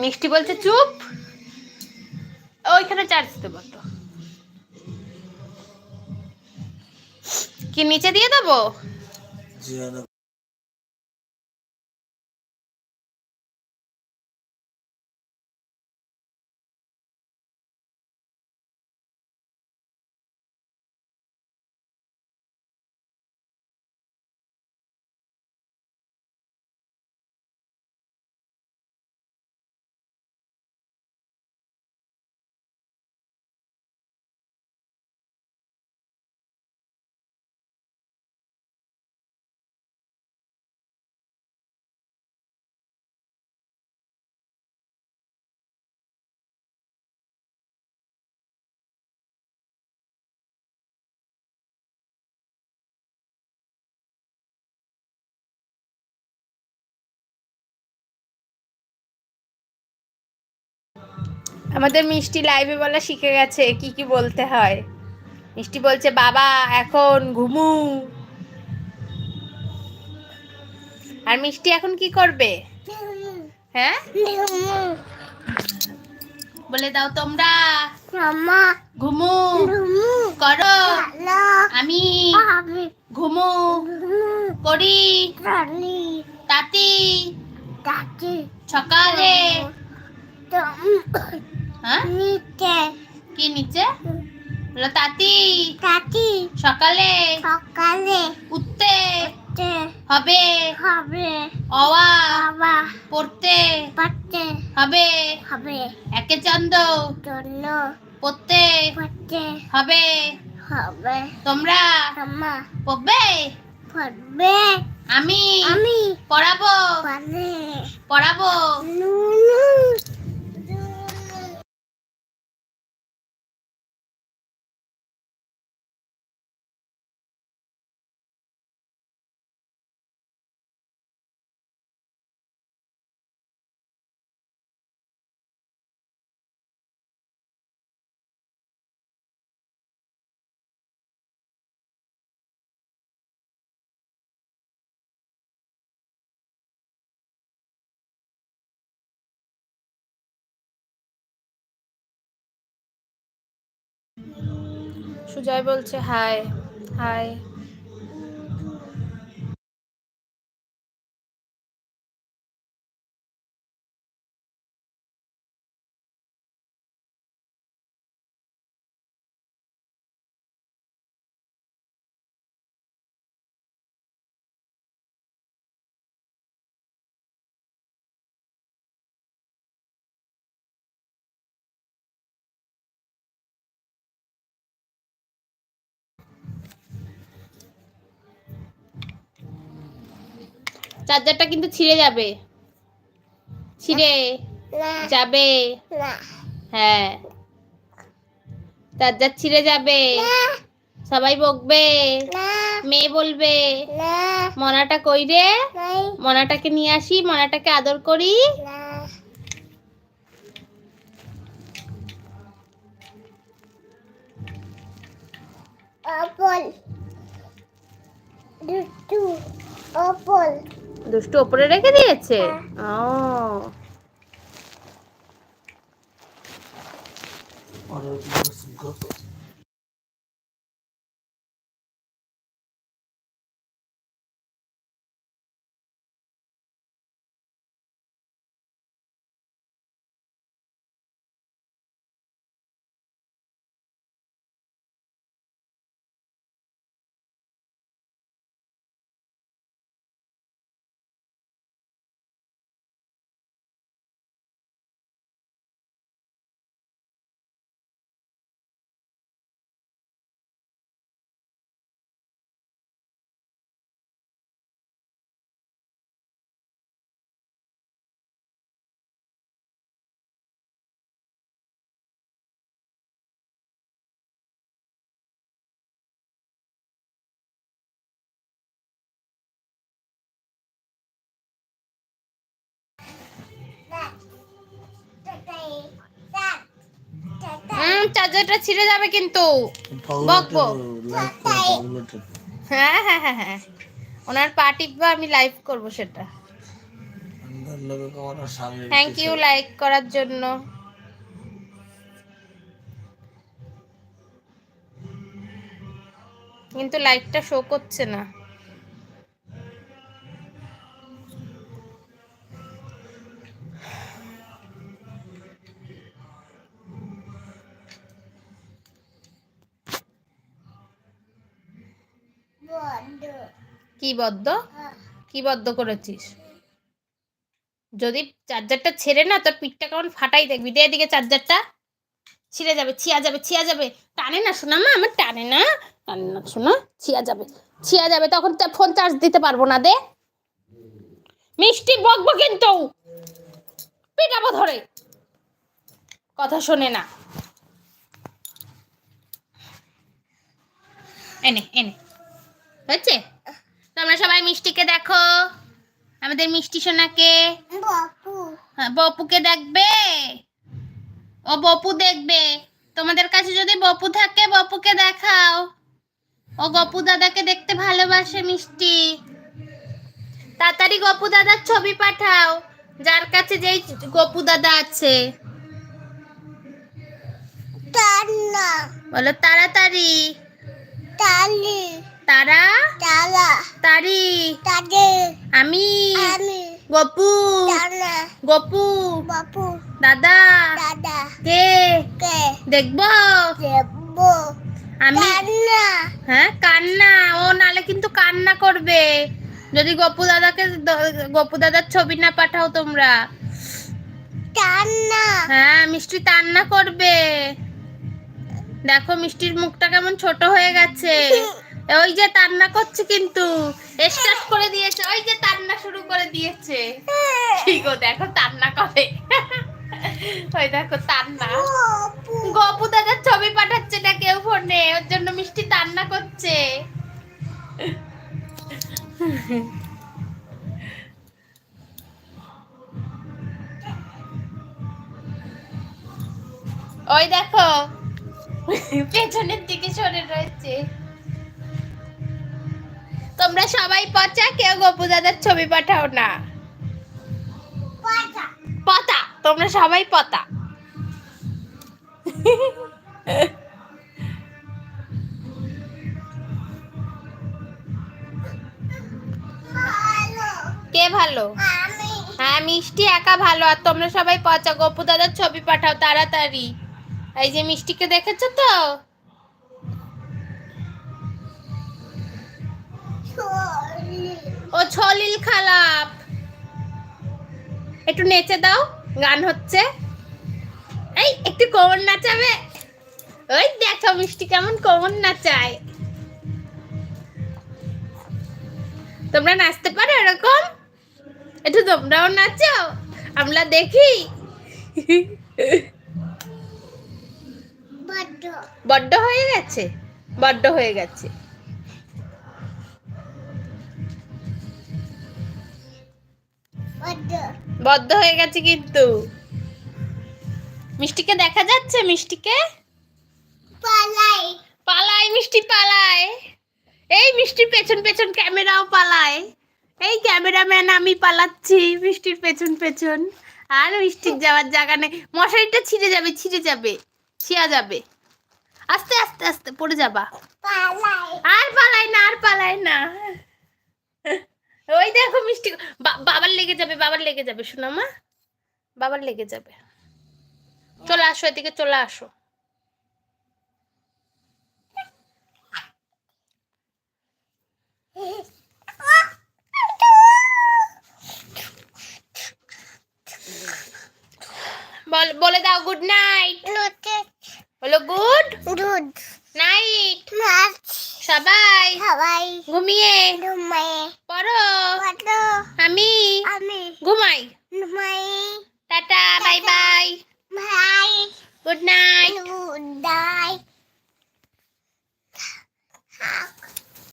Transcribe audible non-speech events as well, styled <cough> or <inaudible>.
মিষ্টি বলছে চুপ। ওইখানে চার্জ দেবো তো কি নিচে দিয়ে দেবো? আমাদের মিষ্টি লাইভে বলা শিখে গেছে কি কি বলতে হয়। মিষ্টি বলছে বাবা এখন ঘুমু। আর মিষ্টি এখন কি করবে? হ্যাঁ? বলে দাও তোমরা। ঘুমু। করো। আমি ঘুমু। করি। তাতি। সকালে তুমি হ্যাঁ নিতে কি নিচে বলো তাতি। সকালে সকালে উঠতে উঠতে হবে। হবে। অওয়া বাবা পড়তে পাতে হবে। হবে। একে চন্দ জন্য পড়তে পাতে হবে। হবে। তোমরা মামা পড়বে? পড়বে। আমি আমি পড়াবো। পড়াবো। নুনু। সুজয় বলছে হাই হাই চার্জারটা কিন্তু ছিঁড়ে যাবে। ছিঁড়ে যাবে। হ্যাঁ। চার্জার ছিঁড়ে যাবে। সবাই বকবে। মেয়ে বলবে। মনাটা কই রে? মনাটাকে নিয়ে আসি মনাটাকে আদর করি। না। আপল দুটু আপল দুষ্টু ওপরে রেখে দিয়েছে? ও। আর হুম চার্জারটা ছিঁড়ে যাবে কিন্তু। বকবো। হ্যাঁ হ্যাঁ হ্যাঁ হ্যাঁ। ওনার পা টিপবা আমি লাইভ করব সেটা। থ্যাংক ইউ লাইক করার জন্য। কিন্তু লাইকটা শো করছে না। কি বদ্ধ কি বদ্ধ করেছিস? যদি চার্জারটা ছেড়ে না, তোর পিঠটা কেমন ফাটাই দেখবি। দে এদিকে চার্জারটা। ছিঁড়ে যাবে ছিয়া যাবে ছিয়া যাবে। টানে না শোনা মা, আমার টানে না। টানে না শোনা ছিয়া যাবে। ছিয়া যাবে, তখন ফোন চার্জ দিতে পারব না, দে। মিষ্টি বকবো কিন্তু। পিটাবো ধরে। কথা শোনে না। এনে এনে। হয়েছে? তোমরা সবাই মিষ্টিকে দেখো। আমাদের মিষ্টি সোনাকে। হ্যাঁ, বপুকে দেখবে? ও বপু দেখবে। তোমাদের কাছে যদি বপু থাকে বপুকে দেখাও। ও গপু দাদাকে দেখতে ভালোবাসে মিষ্টি। তাড়াতাড়ি গপু দাদার ছবি পাঠাও। যার কাছে যেই গপু দাদা আছে। বলো তাড়াতাড়ি। তাড়াতাড়ি তারা? তারি। আমি। গপু। গপু। বাপু দাদা। দাদা। কে? কে? দেখব। দেবো আমি। কান্না। হ্যাঁ কান্না। ও নালে কিন্তু কান্না করবে। যদি গপু দাদাকে গপু দাদার ছবি না পাঠাও তোমরা। কান্না। হ্যাঁ মিষ্টি কান্না করবে। দেখো মিষ্টির মুখটা কেমন ছোট হয়ে গেছে। <laughs> ওই যে কান্না করছে কিন্তু। স্টার্ট করে দিয়েছে। ওই যে কান্না শুরু করে দিয়েছে। কি গো দেখো কান্না করে। ওই দেখো বাপু গপু দাদার ছবি পাঠাচ্ছে না কেউ ফোনে। ওর জন্য মিষ্টি তান্না করছে। ওই দেখো। পেছনের দিকে সরে রয়েছে। তোমরা সবাই পচা কেউ গপু দাদার ছবি পাঠাও না। পাতা তোমরা সবাই পতা। কে ভালো? হ্যাঁ মিষ্টি একা ভালো আর তোমরা সবাই পচা গপু দাদার ছবি পাঠাও তাড়াতাড়ি। এই যে মিষ্টিকে দেখেছ তো? ও ছলিল খালাপ। একটু নেচে দাও গান হচ্ছে। এই একটু কোমর নাচাবে। ওই দেখো মিষ্টি কেমন কোমর নাচায়। তোমরা নাচতে পারো এরকম? একটু তোমরাও নাচো আমরা দেখি। বড্ড। হয়ে গেছে বড্ড হয়ে গেছে। বদ্ধ হয়ে গেছে কিন্তু। মিষ্টিকে দেখা যাচ্ছে? মিষ্টিকে? পালাই। পালাই মিষ্টি পালায় এই মিষ্টির পেছন পেছন ক্যামেরাও পালায়। এই ক্যামেরাম্যান আমি পালাচ্ছি মিষ্টির পেছন পেছন। আর মিষ্টির যাওয়ার জায়গা নেই। মশারিটা ছিঁড়ে যাবে ছিঁড়ে যাবে ছিয়া যাবে। আস্তে আস্তে আস্তে পড়ে যাবা। আর পালায় না আর পালায় না। ওই দেখো মিষ্টি বাবার লেগে যাবে বাবার লেগে যাবে শোনো মা। বাবার লেগে যাবে। চলে আসো এদিকে চলে আসো। বল বলে দাও গুড নাইট বলো গুড দুধ নাইট সবাই সবাই ঘুমিয়ে ঘুমায়। পড়ো। পড়ো। আমি আমি ঘুমাই। ঘুমাই। Tata bye bye. Bye. Good night. Good দাই